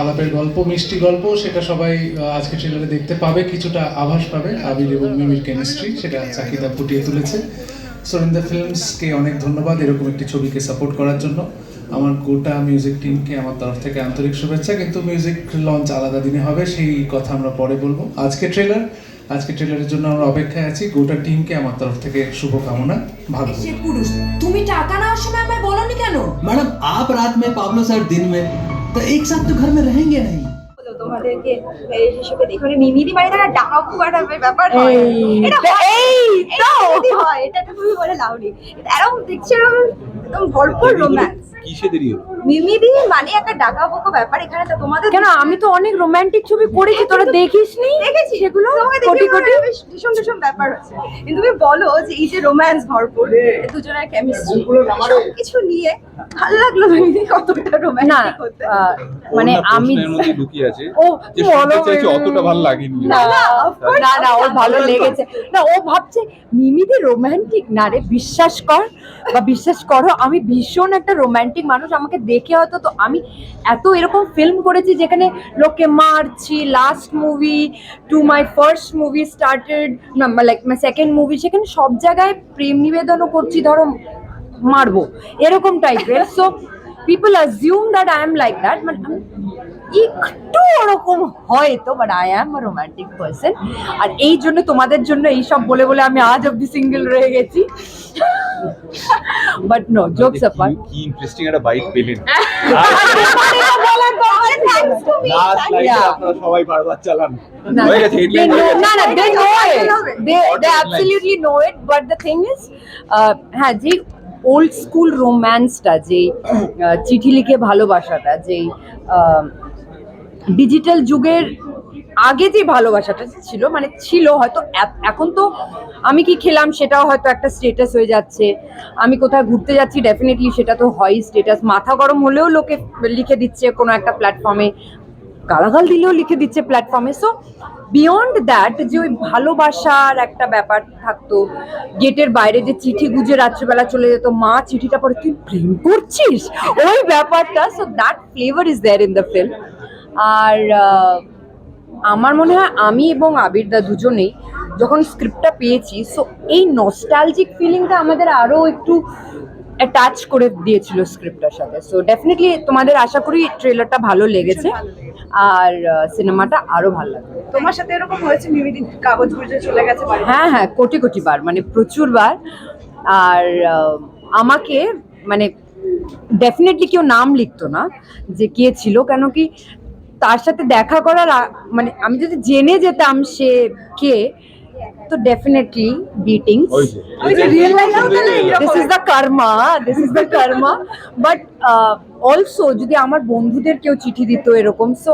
আলাপের গল্প মিষ্টি গল্প সেটা সবাই আজকে ট্রেলারে দেখতে পাবে কিছুটা আভাস পাবে আবির এবং মিমির কেমিস্ট্রি সেটা চাকিদা ফুটিয়ে তুলেছে। সরিন্দা ফিল্মসকে অনেক ধন্যবাদ এরকম একটি ছবিকে সাপোর্ট করার জন্য। আমার গোটা মিউজিক টিমকে আমার তরফ থেকে আন্তরিক শুভেচ্ছা কিন্তু মিউজিক লঞ্চ আলাদা দিনে হবে সেই কথা আমরা পরে বলব। আজকে ট্রেলার আজকে ট্রেলারের জন্য আমরা অপেক্ষায় আছি গোটা টিমকে আমার তরফ থেকে শুভকামনা ভালো তুমি টাকা নেওয়ার সময় আমায় বলনি কেন? ম্যাডাম আপ রাত মে পাবলো স্যার দিন মে। तो एक साथ तो घर में रहेंगे नहीं হলো তোমাদেরকে এই হিসেবে দেখো মানে মিমিদি বাড়ি থাকা ডাকা ফুকাটা ব্যাপার হয় এটা হয়। এটা যদি হয় এটা তুমি বলে লাউনি এরকম দেখছো এরকম একদম ভরপুর রোম্যান্স কিসে দেরি হলো মিমিদি মানে একটা ডাকা ব্যাপার এখানে তো তোমাদের কেন? আমি তো অনেক রোমান্টিক ছবি করেছি তোরা দেখিসনি দেখেছি। সেগুলো? কোটি কোটি? ভীষণ ভীষণ ব্যাপার হচ্ছে। কিন্তু তুমি বলো যে এই যে রোম্যান্স ভরপুর দুজনের কেমিস্ট্রি কিছু নিয়ে ভালো লাগল মিমিদি কতটা রোম্যান্টিক হতে? আহ, মানে আমি লুকিয়ে আছে। ও যে শুনতে অতটা ভালো লাগেনি। না না, না না ওর ভালো লেগেছে। না ও ভাবছে মিমিদি রোমান্টিক না রে বিশ্বাস কর বা বিশ্বাস করো আমি ভীষণ একটা রোমান্টিক মানুষ আমাকে দেখে হয়তো তো আমি এত এরকম ফিল্ম করেছি যেখানে লোককে মারছি last movie to my first movie started like my second movie সেখানে সব জায়গায় প্রেম নিবেদনও করছি, ধরো মারবো, এরকম টাইপের so people assume that I am like that মানে একটু ওরকম হয়তো but I am romantic person আর এই জন্য তোমাদের জন্য এই সব বলে বলে আমি আজ অব্দি সিঙ্গেল রয়ে গেছি বাট নো জোকস অ্যাপার্ট কি ইন্টারেস্টিং একটা বাইট পেলেন থ্যাঙ্কস টু মি লাস্ট লাইনে Yeah. আপনারা সবাই বারবার চালান না না না they know it হবে। they What they headlines? absolutely know it but the thing is uh, হ্যাঁ যে ওল্ড স্কুল রোম্যান্সটা যে চিঠি লিখে ভালোবাসাটা, যে ডিজিটাল যুগের আগে যে ভালোবাসাটা ছিল মানে ছিল হয়তো এখন তো আমি কি খেলাম সেটাও হয়তো একটা স্টেটাস হয়ে যাচ্ছে। আমি কোথায় ঘুরতে যাচ্ছি ডেফিনেটলি সেটা তো হয় স্টেটাস মাথা গরম হলেও লোকে লিখে দিচ্ছে কোনো একটা প্ল্যাটফর্মে গালাগাল দিলেও লিখে দিচ্ছে প্ল্যাটফর্মে সো বিয়ন্ড দ্যাট যে ওই ভালোবাসার একটা ব্যাপার থাকতো, গেটের বাইরে যে চিঠি গুজে রাত্রিবেলা চলে যেত, মা চিঠিটা পরে তুই প্রেম করছিস? ওই ব্যাপারটা so that flavour is there in the film আর আমার মনে হয় আমি এবং আবিরদা দুজনেই যখন স্ক্রিপ্টটা পেয়েছি সো এই নস্টালজিক ফিলিংটা আমাদের আরও একটু অ্যাটাচ করে দিয়েছিল স্ক্রিপ্টটার সাথে। সো ডেফিনেটলি তোমাদের আশা করি ট্রেলারটা ভালো লেগেছে। আর সিনেমাটা আরও ভালো লাগবে। তোমার সাথে এরকম হয়েছে মিমিদি কাগজ বুঝে চলে গেছে হ্যাঁ হ্যাঁ কোটি কোটি বার মানে প্রচুর বার আর আমাকে মানে ডেফিনেটলি কেউ নাম লিখতো না যে কে ছিল কেন কি তার সাথে দেখা করার মানে আমি যদি জেনে যেতাম সে কে তো definitely beating this is the karma this is the karma but also যদি আমার বন্ধুদের কেউ চিঠি দিত এরকম so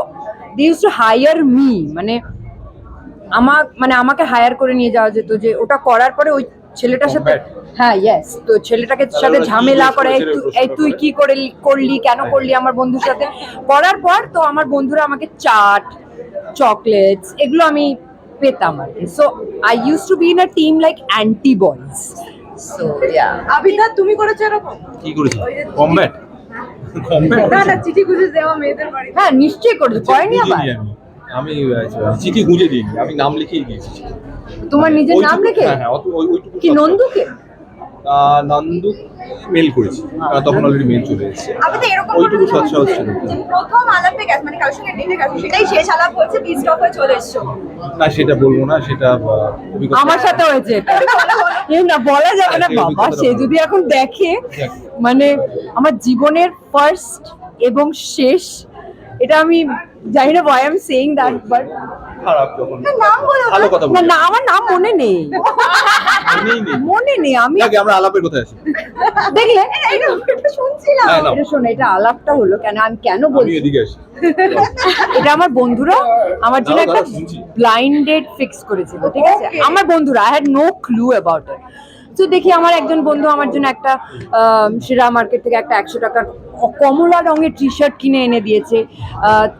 they use to hire me মানে আমার মানে আমাকে হায়ার করে নিয়ে যাওয়া যেত যে ওটা করার পরে ওই ছেলেটার সাথে হ্যাঁ ইয়েস তো ছেলেটাকে সাথে ঝামেলা করে এই তুই- এই তুই কি করে করলি কেন করলি আমার বন্ধুর সাথে? করার পর তো আমার বন্ধুরা আমাকে চাট চকলেটস এগুলো আমি পেতাম আর কি so I use to be in a team like anti boys so yeah Abida তুমি করেছ এরকম? কি করেছে? কমব্যাট কমব্যাট না না চিঠি গুজে দেওয়া মেয়েদের বাড়ি হ্যাঁ নিশ্চয়ই করেছ। করেনি আবার? আমি। চিঠি গুঁজে দিইনি। আমি নাম লিখেই দিয়েছি তোমার নিজের নাম লিখে? হ্যাঁ হ্যাঁ ওইটুকু কি নন্দুকে? আহ, নন্দু মেল করেছি। আহ, তখন অলরেডি মেল চলে এসেছে। ওইটুকু সৎসাহস ছিল প্রথম আলাপে গেছে মানে কারোর সঙ্গে ডেটে গেছে সেটাই শেষ আলাপ হচ্ছে পিস অফ হয়ে চলে এসেছ। না সেটা বলব না সেটা আমার সাথে হয়েছে এটা। এই না বলা যাবে না বাবা সে যদি এখন দেখে মানে আমার জীবনের ফার্স্ট এবং শেষ এটা আমি জানি না why am saying that but খারাপ যখন। নাম বলো না। ভালো কথা না না আমার নাম মনে নেই। মনে নেই আমি আগে আমরা আলাপের কোথায় আছি দেখলে? এটা শুনছিলাম। এটা শোনো এটা আলাপটা হলো কেন আমি কেন আমি এদিকে আসি। এটা আমার বন্ধুরা আমার জন্য একটা দাঁড়াও, শুনছি। ব্লাইন্ড ডেট ফিক্স করেছিল ঠিক আছে? আমার বন্ধুরা I had no clue about it তো দেখি আমার একজন বন্ধু আমার জন্য একটা সেরা মার্কেট থেকে একটা একশো টাকার কমলা রঙের টি শার্ট কিনে এনে দিয়েছে।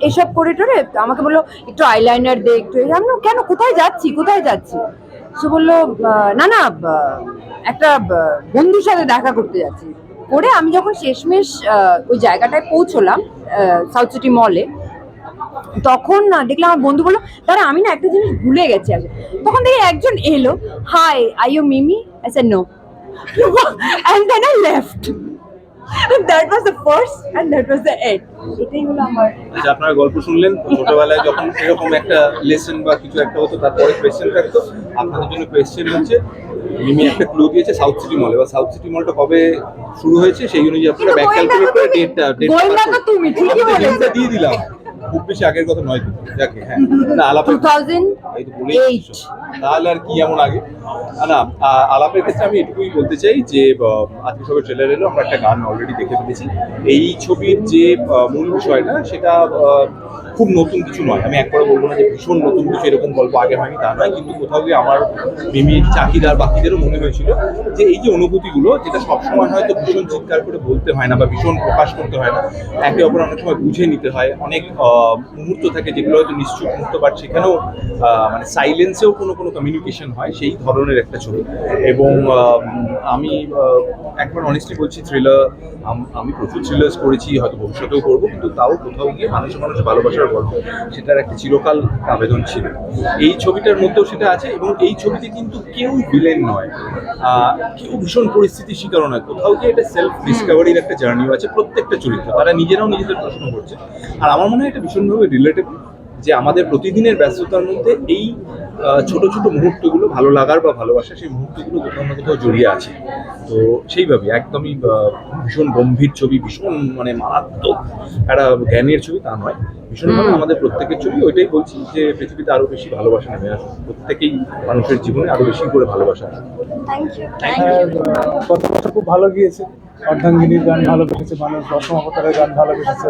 এসব করে টোরে আমাকে বলল, একটু আইলাইনার দে, একটু আমি কেন? কোথায় যাচ্ছি? কোথায় যাচ্ছি? সে বলল না না একটা বন্ধুর সাথে দেখা করতে যাচ্ছি। করে আমি যখন শেষমেশ ওই জায়গাটায় পৌঁছলাম সাউথ সিটি মলে তখন না দেখলাম আমার বন্ধু বলল দাঁড়া আমি না একটা জিনিস ভুলে গেছি আগে। তখন দেখি একজন এলো hi I you Mimi I said no and then I left that was the first and that was the end এটাই হলো আমার আচ্ছা আপনারা গল্প শুনলেন ছোটবেলায় যখন এরকম একটা লেসন বা কিছু একটা হতো তারপরে কোয়েশ্চেন থাকতো আপনাদের জন্য কোয়েশ্চেন হচ্ছে মিমি একটা ক্লু দিয়েছে সাউথ সিটি মল এবার সাউথ সিটি মলটা কবে শুরু হয়েছে সেই অনুযায়ী আপনারা ব্যাক ক্যালকুলেট করে ডেটটা ডেট গোয়েন্দা তো তুমি, ঠিকই বলেছ। দিয়ে দিলাম। খুব বেশি আগের কথা নয় কিন্তু যাকে হ্যাঁ। না থাউজেন্ড এই তো বলেই তাহলে আর কি এমন আগে? না আলাপের ক্ষেত্রে আমি এটুকুই বলতে চাই যে আজকে সবে ট্রেলার এলো আমরা একটা গান অলরেডি দেখে ফেলেছি। এই ছবির যে মূল বিষয়টা সেটা খুব নতুন কিছু নয়। আমি একবারে বলব না যে ভীষণ নতুন কিছু এরকম গল্প আগে হয়নি, তা নয়। কিন্তু কোথাও গিয়ে আমার মিমির চাকিদার বাকিদেরও মনে হয়েছিল যে এই যে অনুভূতিগুলো, যেটা সবসময় হয়তো ভীষণ চিৎকার করে বলতে হয় না বা ভীষণ প্রকাশ করতে হয় না, একে অপর অনেক সময় বুঝে নিতে হয়। অনেক মুহূর্ত থাকে যেগুলো হয়তো নিশ্চুপ মুহূর্ত বাট সেখানেও মানে সাইলেন্সেও কোনো কোনো কমিউনিকেশন হয় সেই ধরনের একটা ছবি। এবং আমি একবার অনেস্টলি বলছি থ্রিলার আমি প্রচুর থ্রিলার্স করেছি হয়তো ভবিষ্যতেও করব, কিন্তু তাও কোথাও গিয়ে মানুষে মানুষ ভালোবাসার গল্প। সেটার একটা চিরকাল আবেদন ছিল। এই ছবিটার মধ্যেও সেটা আছে এবং এই ছবিতে কিন্তু কেউ ভিলেন নয়। কেউ ভীষণ পরিস্থিতির শিকারও নয়। কোথাও গিয়ে এটা সেলফ ডিসকভারির একটা জার্নিও আছে প্রত্যেকটা চরিত্র। তারা নিজেরাও নিজেদের প্রশ্ন করছে। আর আমার মনে হয় এটা ভীষণভাবে রিলেটেবল যে আমাদের প্রতিদিনের ব্যস্ততার মধ্যে এই ছোট ছোট মুহূর্তগুলো ভালো লাগার বা ভালোবাসা সেই মুহূর্তগুলো কোথাও না কোথাও জড়িয়ে আছে। তো সেইভাবে একদমই ভীষণ গম্ভীর ছবি ভীষণ মানে মারাত্মক একটা জ্ঞানের ছবি তা নয়। ভীষণভাবে আমাদের প্রত্যেকের ছবি ওইটাই বলছি যে পৃথিবীতে আরও বেশি ভালোবাসা নেমে আসুক প্রত্যেকেই মানুষের জীবনে আরও বেশি করে ভালোবাসা গত বছর খুব ভালো গিয়েছে। অর্ধাঙ্গিনীর গান ভালো বেসেছে মানুষ দশম অবতারের গান ভালো বেসেছে।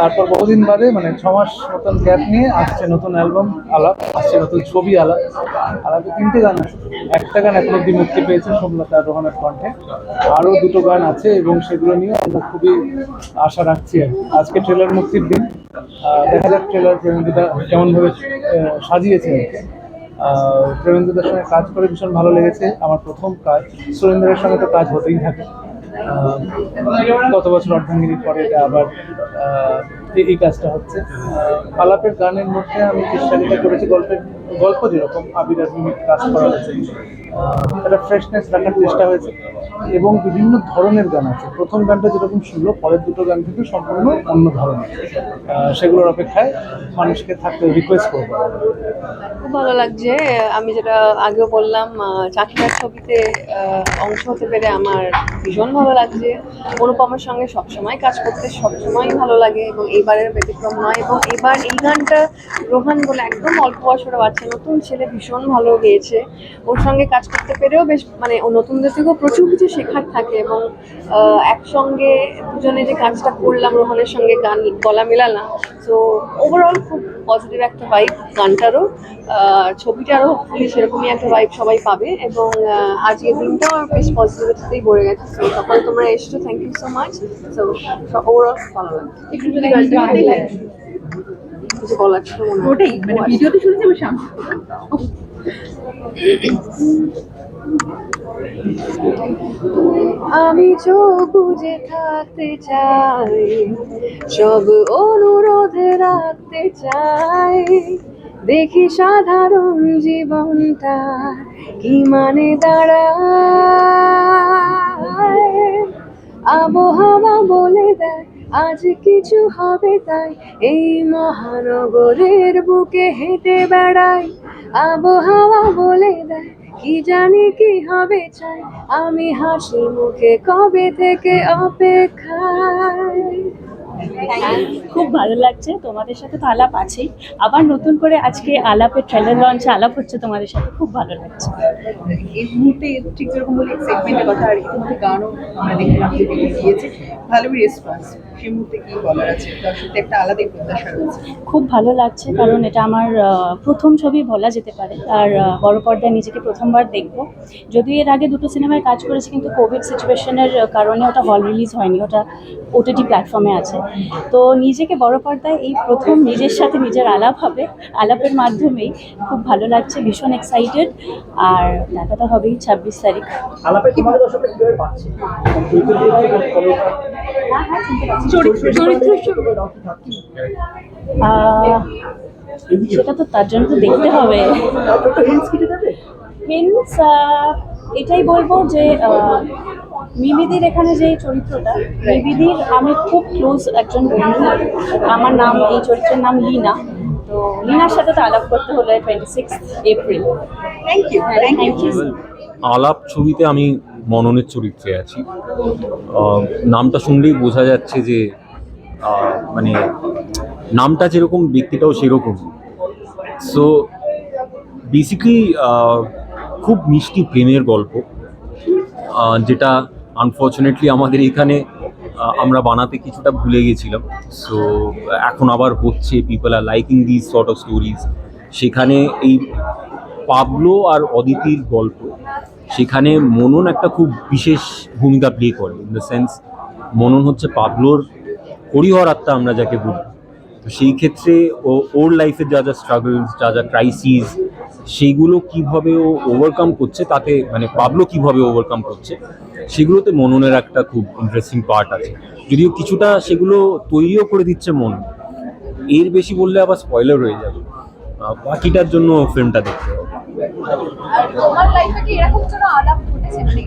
তারপর বহুদিন বাদে মানে ছ মাস মতন গ্যাপ নিয়ে আসছে নতুন অ্যালবাম আলাপ আসছে নতুন ছবি। আলাপ আলাদা তিনটে গান আছে। একটা গান এখন অব্দি মুক্তি পেয়েছে আর রোহনের কণ্ঠে। আরও দুটো গান আছে এবং সেগুলো নিয়ে আমরা খুবই আশা রাখছি আজকে ট্রেলার মুক্তির দিন। দেখা যাক ট্রেলার প্রেমেন্দ্রদা কেমনভাবে সাজিয়েছেন প্রেমেন্দ্রদার সঙ্গে কাজ করে ভীষণ ভালো লেগেছে, আমার প্রথম কাজ। সুরেন্দ্রের সঙ্গে তো কাজ হতেই থাকে। গত বছর অর্ধাঙ্গিনীর পরে এটা আবার এই- কাজটা হচ্ছে। আলাপের গানের মধ্যে আমি চেষ্টা করেছি গল্পের গল্প যেরকম আবির কাজ করা হয়েছে। একটা ফ্রেশনেস রাখার চেষ্টা হয়েছে এবং বিভিন্ন ধরনের গান আছে। প্রথম গানটা যেরকম শুনলো পরের দুটো গান কিন্তু সম্পূর্ণ অন্য ধরনের। সেগুলোর অপেক্ষায় মানুষকে থাকতে রিকোয়েস্ট করব। খুব ভালো লাগছে। আমি যেটা আগেও বললাম আহ, চাকরির ছবিতে অংশ হতে পেরে আমার ভীষণ ভালো লাগছে। অনুপমের সঙ্গে সবসময় কাজ করতে সবসময় ভালো লাগে এবং এইবারের ব্যতিক্রম নয় এবং এবার এই গানটা রোহান বলে একদম অল্প বয়সের বাচ্চা নতুন ছেলে ভীষণ ভালো গেয়েছে। ওর সঙ্গে কাজ করতে পেরেও বেশ মানে ও নতুনদের থেকেও প্রচুর কিছু শেখার থাকে এবং একসঙ্গে দুজনে যে কাজটা করলাম রোহানের সঙ্গে গান গলা মেলালাম তো ওভারঅল খুব পজিটিভ একটা ভাইব গানটারও। ছবিটারও hopefully সেরকমই একটা ভাইব সবাই পাবে এবং আহ, আজকের দিনটাও বেশ পজিটিভিটিতেই ভরে গেছে। তো সকালে তোমরা এসছো থ্যাংক ইউ সো মাচ তো ওভারঅল ভালো লাগছে। মনে। ওটাই ভিডিওতে শুনেছি আমার সামনে। আমি চোখ বুঝে থাকতে চাই সব অনুরোধে রাখতে চাই। দেখি সাধারণ জীবনটা কি মানে দাঁড়ায়? আবহাওয়া বলে দেয় আজ কিছু হবে তাই এই মহানগরের বুকে হেঁটে বেড়াই। আবহাওয়া বলে দেয় কি জানি কি হবে চাই। আমি হাসি মুখে কবে থেকে অপেক্ষায়? খুব ভালো লাগছে তোমাদের সাথে তো আলাপ আছেই। আবার নতুন করে আজকে আলাপের ট্রেলার লঞ্চে আলাপ হচ্ছে তোমাদের সাথে খুব ভালো লাগছে। এই মুহূর্তে ঠিক যেরকম বলি এক্সাইটমেন্টের কথা আর ইতিমধ্যে গানও আমরা দেখলাম দিয়েছে ভালোই রেসপন্স সেই মুহূর্তে কি বলার আছে? দর্শকদের একটা আলাদাই প্রত্যাশা রয়েছে। খুব ভালো লাগছে কারণ এটা আমার প্রথম ছবি বলা যেতে পারে। আর বড় পর্দায় নিজেকে প্রথমবার দেখব। যদিও এর আগে দুটো সিনেমায় কাজ করেছি কিন্তু কোভিড সিচুয়েশনের কারণে ওটা হল রিলিজ হয়নি ওটা ওটিটি প্ল্যাটফর্মে আছে। তো নিজেকে বড় পর্দায় এই প্রথম নিজের সাথে নিজের আলাপ হবে আলাপের মাধ্যমেই। খুব ভালো লাগছে ভীষণ এক্সাইটেড আর দেখা তো হবেই ছাব্বিশ তারিখ। সেটা তো তার জন্য তো দেখতে হবে। হিন্টস এটাই বলব যে মিমিদির এখানে যে চরিত্রটা মিমিদির আমি খুব ক্লোজ একজন বন্ধু। আমার নাম এই চরিত্রের নাম লিনা। তো লিনার সাথে তো আলাপ করতে হলে twenty six April thank you thank you thank you আলাপ ছবিতে আমি মননের চরিত্রে আছি। নামটা শুনলেই বোঝা যাচ্ছে যে মানে নামটা যেরকম, ব্যক্তিটাও সেরকম। সো বেসিক্যালি খুব মিষ্টি প্রেমের গল্প যেটা আনফর্চুনেটলি আমাদের এখানে আমরা বানাতে কিছুটা ভুলে গেছিলাম। সো এখন আবার হচ্ছে people are liking this sort of stories সেখানে এই পাবলো আর অদিতির গল্প। সেখানে মনন একটা খুব বিশেষ ভূমিকা প্লে করে ইন দ্য সেন্স মনন হচ্ছে পাবলোর হরিহর আত্মা আমরা যাকে বলি। তো সেই ক্ষেত্রে ও, ওর লাইফের যা যা স্ট্রাগলস যা যা ক্রাইসিস সেইগুলো কীভাবে ও ওভারকাম করছে, তাতে মানে পাবলো কীভাবে ওভারকাম করছে, সেগুলোতে মননের একটা খুব ইন্টারেস্টিং পার্ট আছে। যদিও কিছুটা সেগুলো তৈরিও করে দিচ্ছে মন। এর বেশি বললে আবার স্পয়লার হয়ে যাবে। বাকিটার জন্য ফিল্মটা দেখতে হবে। তোমার লাইফে কি এরকম কোনো আলাপ ঘটেছে মানে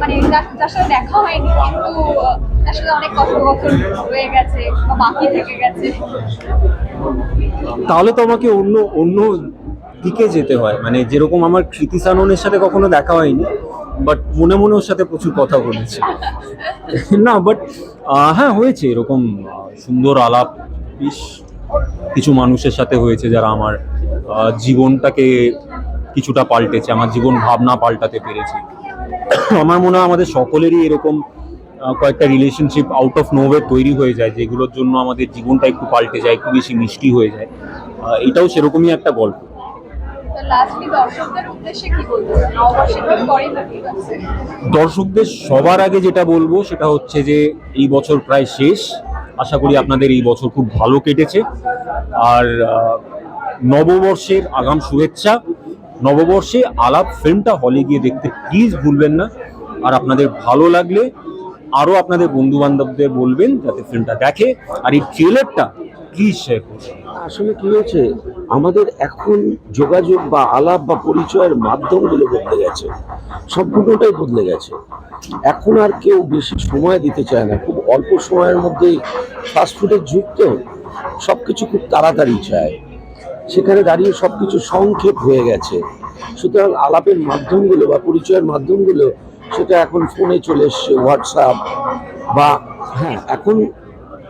মানে যার- সাথে দেখা হয়নি, কিন্তু তার সাথে অনেক কথোপকথন হয়ে গেছে বা বাকি থেকে গেছে। তাহলে তো আমাকে অন্য অন্য দিকে যেতে হয়। মানে যেরকম আমার কৃতি সাননের সাথে কখনো দেখা হয়নি বাট মনে মনে ওর সাথে প্রচুর কথা বলেছি। না বাট হ্যাঁ হয়েছে এরকম সুন্দর আলাপ। কিছু মানুষের সাথে হয়েছে যারা আমার জীবনটাকে কিছুটা পাল্টেছে আমার জীবন ভাবনা পাল্টাতে পেরেছে। আমার মনে হয় আমাদের সকলেরই এরকম কয়েকটা রিলেশনশিপ আউট অফ নোওয়ে তৈরি হয়ে যায় যেগুলোর জন্য আমাদের জীবনটা একটু পাল্টে যায় একটু বেশি মিষ্টি হয়ে যায়। এটাও সেরকমই একটা গল্প। দর্শকদের সবার আগে যেটা বলব সেটা হচ্ছে যে এই বছর প্রায় শেষ। আশা করি আপনাদের এই বছর খুব ভালো কেটেছে। আর নববর্ষের আগাম শুভেচ্ছা। নববর্ষে আলাপ ফিল্মটা হলে গিয়ে দেখতে প্লিজ ভুলবেন না। আর আপনাদের ভালো লাগলে আরও আপনাদের বন্ধু বান্ধবদের বলবেন যাতে ফিল্মটা দেখে আর এই ট্রেলারটা প্লিজ শেয়ার করবেন আসলে কি হয়েছে? আমাদের এখন যোগাযোগ বা আলাপ বা পরিচয়ের মাধ্যমগুলো বদলে গেছে। সম্পূর্ণটাই বদলে গেছে। এখন আর কেউ বেশি সময় দিতে চায় না। খুব অল্প সময়ের মধ্যেই ফাস্টফুডের যুগ তো। সব কিছু খুব তাড়াতাড়ি চায়। সেখানে দাঁড়িয়ে সব কিছু সংক্ষেপ হয়ে গেছে। সুতরাং আলাপের মাধ্যমগুলো বা পরিচয়ের মাধ্যমগুলো সেটা এখন ফোনে চলে এসছে হোয়াটসঅ্যাপ বা হ্যাঁ এখন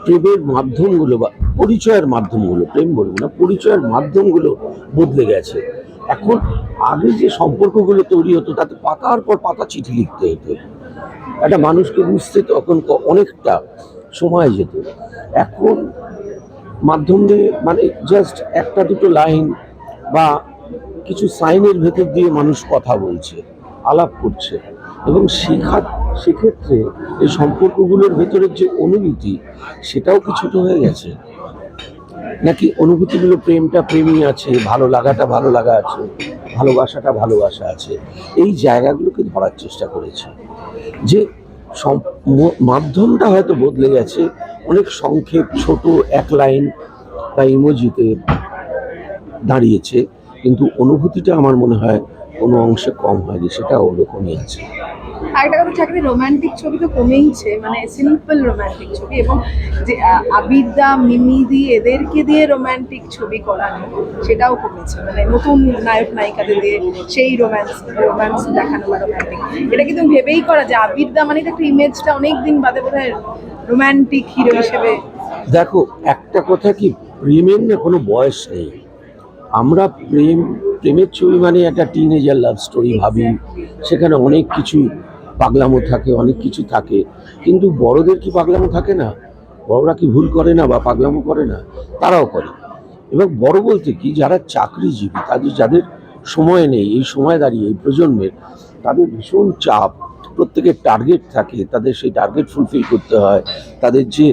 প্রেমের মাধ্যমগুলো বা পরিচয়ের মাধ্যমগুলো, প্রেম বলব না, পরিচয়ের মাধ্যমগুলো বদলে গেছে। এখন আগে যে সম্পর্কগুলো তৈরি হতো, তাতে পাতার পর পাতা চিঠি লিখতে হতো। একটা মানুষকে বুঝতে তখন অনেকটা সময় যেত। এখন মাধ্যম দিয়ে মানে জাস্ট একটা দুটো লাইন বা কিছু সাইনের ভেতর দিয়ে মানুষ কথা বলছে, আলাপ করছে। এবং শেখা সেক্ষেত্রে এই সম্পর্কগুলোর ভেতরের যে অনুভূতি, সেটাও কিছুটা হয়ে গেছে। নাকি অনুভূতিগুলো প্রেমটা প্রেমই আছে, ভালো লাগাটা ভালো লাগা আছে, ভালোবাসাটা ভালোবাসা আছে, এই জায়গাগুলোকে ধরার চেষ্টা করেছে। যে মাধ্যমটা হয়তো বদলে গেছে অনেক সংক্ষেপ, ছোট এক লাইন বা ইমোজিতে দাঁড়িয়েছে, কিন্তু অনুভূতিটা আমার মনে হয় কোনো অংশে কম হয়নি সেটা ওরকমই আছে। আরেকটা কথা চাকরি ছবি তো কমেইছে মানে রোমান্টিক ছবি এবং যে মিমিদি এদেরকে দিয়ে ছবি সেটাও কমেছে মানে নতুন দিয়ে সেই দেখানো রোমান্টিক এটা কিন্তু ভেবেই করা যে মানে একটা ইমেজটা অনেক দিন বাদে বোধ হয় রোমান্টিক হিরো হিসেবে। দেখো একটা কথা কি প্রেমের না কোনো বয়স নেই। আমরা প্রেম প্রেমের ছবি মানে একটা টিনেজার লাভ স্টোরি ভাবি। সেখানে অনেক কিছু পাগলামো থাকে অনেক কিছু থাকে। কিন্তু বড়দের কি পাগলামো থাকে না? বড়রা কি ভুল করে না বা পাগলামো করে না? তারাও করে। এবং বড় বলতে কি যারা চাকরিজীবী তাদের যাদের সময় নেই এই সময় দাঁড়িয়ে এই প্রজন্মের তাদের ভীষণ চাপ। প্রত্যেকের টার্গেট থাকে তাদের সেই টার্গেট ফুলফিল করতে হয়। তাদের যে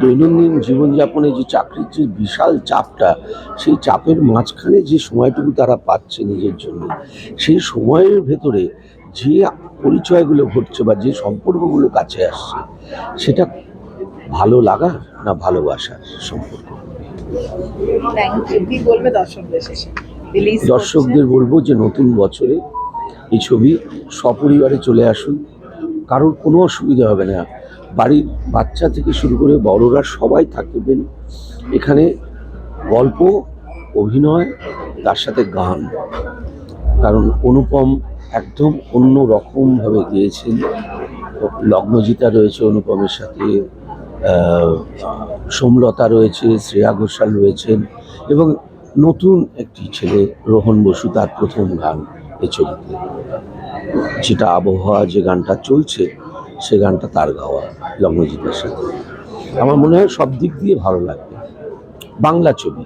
দৈনন্দিন জীবনযাপনে যে চাকরির যে বিশাল চাপটা সেই চাপের মাঝখানে যে সময়টুকু তারা পাচ্ছে নিজের জন্য সেই সময়ের ভেতরে যে পরিচয়গুলো ঘটছে বা যে সম্পর্কগুলো কাছে আসছে সেটা ভালো লাগা না ভালোবাসার সম্পর্ক? দর্শকদের বলব যে নতুন বছরে এই ছবি সপরিবারে চলে আসুন। কারোর কোনো অসুবিধা হবে না। বাড়ির বাচ্চা থেকে শুরু করে বড়রা সবাই থাকবেন। এখানে গল্প, অভিনয়, তার সাথে গান। কারণ অনুপম একদম অন্য রকমভাবে গিয়েছেন। লগ্নজিতা রয়েছে অনুপমের সাথে সোমলতা রয়েছে, শ্রেয়া ঘোষাল রয়েছেন এবং নতুন একটি ছেলে রোহন বসু, তার প্রথম গান। এই ছবিতে। যেটা আবহাওয়া যে গানটা চলছে, সে গানটা তার গাওয়া লগ্নজিতের সাথে আমার মনে হয় সব দিক দিয়ে ভালো লাগবে। বাংলা ছবি।